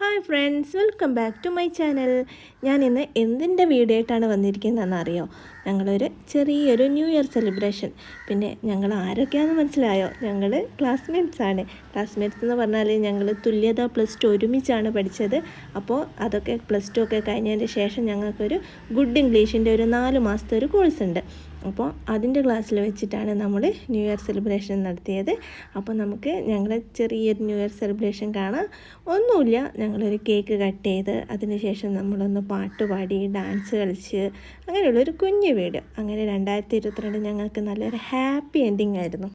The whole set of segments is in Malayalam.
Hi friends welcome back to my channel. ഞാൻ ഇന്ന് എന്തിന്റെ വീഡിയോ ആയിട്ടാണ് വന്നിരിക്കുന്നതെന്ന് അറിയോ? ഞങ്ങളൊരു ചെറിയൊരു ന്യൂ ഇയർ സെലിബ്രേഷൻ. പിന്നെ ഞങ്ങൾ ആരൊക്കെയാണെന്ന് മനസ്സിലായോ? ഞങ്ങൾ ക്ലാസ്മേറ്റ്സ് ആണ്. ക്ലാസ്മേറ്റ്സ് എന്ന് പറഞ്ഞാൽ ഞങ്ങൾ തുല്യത പ്ലസ് ടു ഒരുമിച്ചാണ് പഠിച്ചത്. അപ്പോൾ അതൊക്കെ പ്ലസ് ടു ഒക്കെ കഴിഞ്ഞതിന് ശേഷം ഞങ്ങൾക്കൊരു ഗുഡ് ഇംഗ്ലീഷിന്റെ ഒരു നാല് മാസത്തെ ഒരു കോഴ്സ് ഉണ്ട്. അപ്പോൾ അതിന്റെ ക്ലാസ്സിൽ വെച്ചിട്ടാണ് നമ്മൾ ന്യൂ ഇയർ സെലിബ്രേഷൻ നടത്തിയത്. അപ്പോൾ നമുക്ക് ഞങ്ങളുടെ ചെറിയൊരു ന്യൂ ഇയർ സെലിബ്രേഷൻ കാണാം. ഒന്നുമില്ല ഞങ്ങളൊരു കേക്ക് കട്ട് ചെയ്ത് അതിനുശേഷം നമ്മളൊന്ന് പാട്ട് പാടി ഡാൻസ് കളിച്ച് അങ്ങനെയുള്ളൊരു കുഞ്ഞു വീട്. അങ്ങനെ രണ്ടായിരത്തി ഇരുപത്തിരണ്ട് ഞങ്ങൾക്ക് നല്ലൊരു ഹാപ്പി എൻഡിങ് ആയിരുന്നു.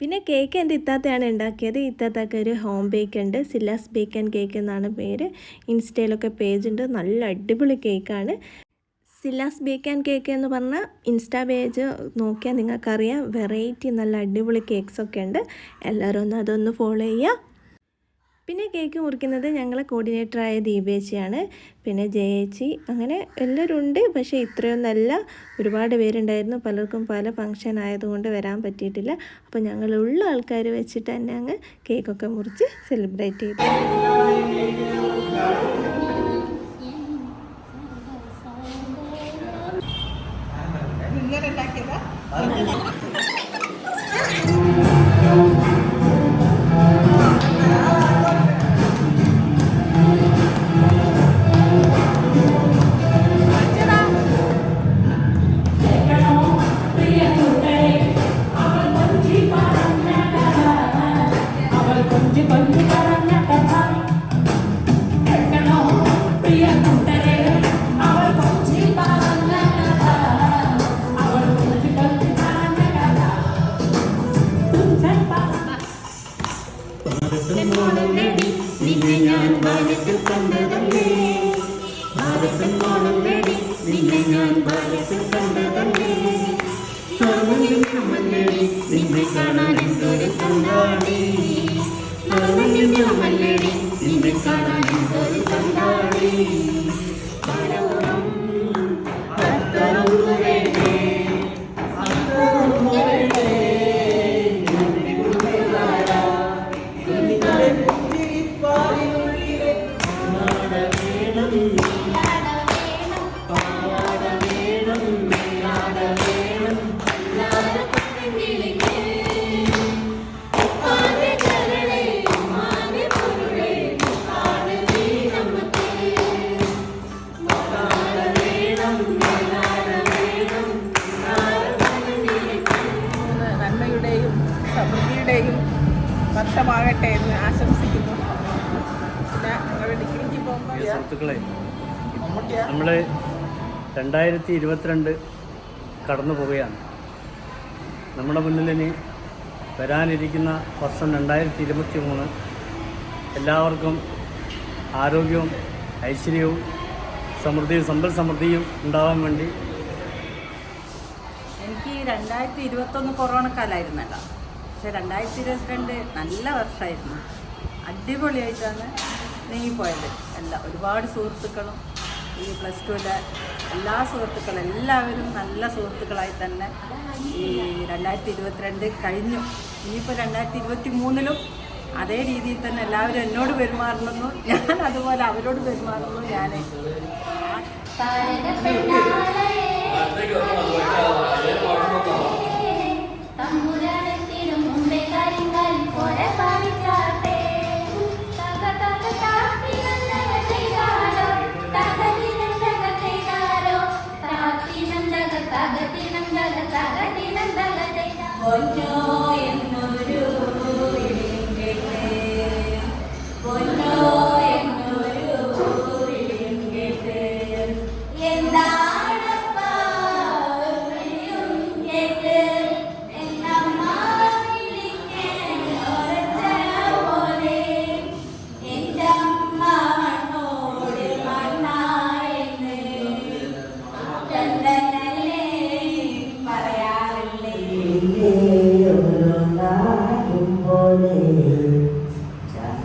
പിന്നെ കേക്ക് എന്റെ ഇത്താത്തയാണ് ഉണ്ടാക്കിയത്. ഇത്താത്തക്ക് ഒരു ഹോം ബേക്ക് ഉണ്ട്. സില്ലാസ് ബേക്ക് ആൻഡ് കേക്ക് എന്നാണ് പേര്. ഇൻസ്റ്റയിലൊക്കെ പേജ് ഉണ്ട്. നല്ല അടിപൊളി കേക്കാണ് സില്ലാസ് ബേക്ക് ആൻഡ് കേക്ക് എന്ന് പറഞ്ഞാൽ ഇൻസ്റ്റാ പേജ് നോക്കിയാൽ നിങ്ങൾക്കറിയാം. വെറൈറ്റി നല്ല അടിപൊളി കേക്ക്സ് ഒക്കെ ഉണ്ട്. എല്ലാവരും ഒന്ന് അതൊന്ന് ഫോളോ ചെയ്യുക. പിന്നെ കേക്ക് മുറിക്കുന്നത് ഞങ്ങളെ കോർഡിനേറ്ററായ ദീപേച്ചിയാണ് പിന്നെ ജയേച്ചി അങ്ങനെ എല്ലാവരും ഉണ്ട്. പക്ഷേ ഇത്രയൊന്നല്ല. ഒരുപാട് പേരുണ്ടായിരുന്നു. പലർക്കും പല ഫങ്ഷൻ ആയതുകൊണ്ട് വരാൻ പറ്റിയിട്ടില്ല. അപ്പോൾ ഞങ്ങളുള്ള ആൾക്കാർ വെച്ചിട്ട് തന്നെ അങ്ങ് കേക്കൊക്കെ മുറിച്ച് സെലിബ്രേറ്റ് ചെയ്തു. ಆಧಾರ ಟಾಕಿದ നിന്നെ ഞാൻ ബാല്യത്തിൽ കണ്ടതല്ലേ? ഭാരതൻ മോളല്ലേടി നിന്നെ ഞാൻ ബാല്യത്തിൽ കണ്ടതല്ലേ? സർവനും നമ്മല്ലേടി നിന്നെ കാണാൻ എന്തൊരു കണ്ടാടി സർവനും നമ്മല്ലേടി നിന്നെ കാണാൻ എന്തൊരു കണ്ടാടി എന്ന് ആശംസിക്കുന്നു. പിന്നെ ഞങ്ങൾ ഡിഗ്രിക്ക് പോകുമ്പോൾ സുഹൃത്തുക്കളെ നമ്മൾ രണ്ടായിരത്തി ഇരുപത്തിരണ്ട് കടന്നു പോവുകയാണ്. നമ്മുടെ മുന്നിൽ ഇനി വരാനിരിക്കുന്ന വർഷം രണ്ടായിരത്തി ഇരുപത്തി മൂന്ന് എല്ലാവർക്കും ആരോഗ്യവും ഐശ്വര്യവും സമൃദ്ധിയും സമ്പൽ സമൃദ്ധിയും ഉണ്ടാവാൻ വേണ്ടി എനിക്ക് രണ്ടായിരത്തി ഇരുപത്തൊന്ന് കൊറോണ കാലമായിരുന്നല്ലോ പക്ഷെ രണ്ടായിരത്തി ഇരുപത്തിരണ്ട് നല്ല വർഷമായിരുന്നു അടിപൊളിയായിട്ടാണ് നീങ്ങിപ്പോയത്. എല്ലാ ഒരുപാട് സുഹൃത്തുക്കളും ഈ പ്ലസ് ടുവിലെ എല്ലാ സുഹൃത്തുക്കളും എല്ലാവരും നല്ല സുഹൃത്തുക്കളായി തന്നെ ഈ രണ്ടായിരത്തി ഇരുപത്തിരണ്ട് കഴിഞ്ഞു. ഇനിയിപ്പോൾ രണ്ടായിരത്തി ഇരുപത്തി മൂന്നിലും അതേ രീതിയിൽ തന്നെ എല്ലാവരും എന്നോട് പെരുമാറണമെന്നു ഞാൻ അതുപോലെ അവരോട് പെരുമാറുന്നു ഞാൻ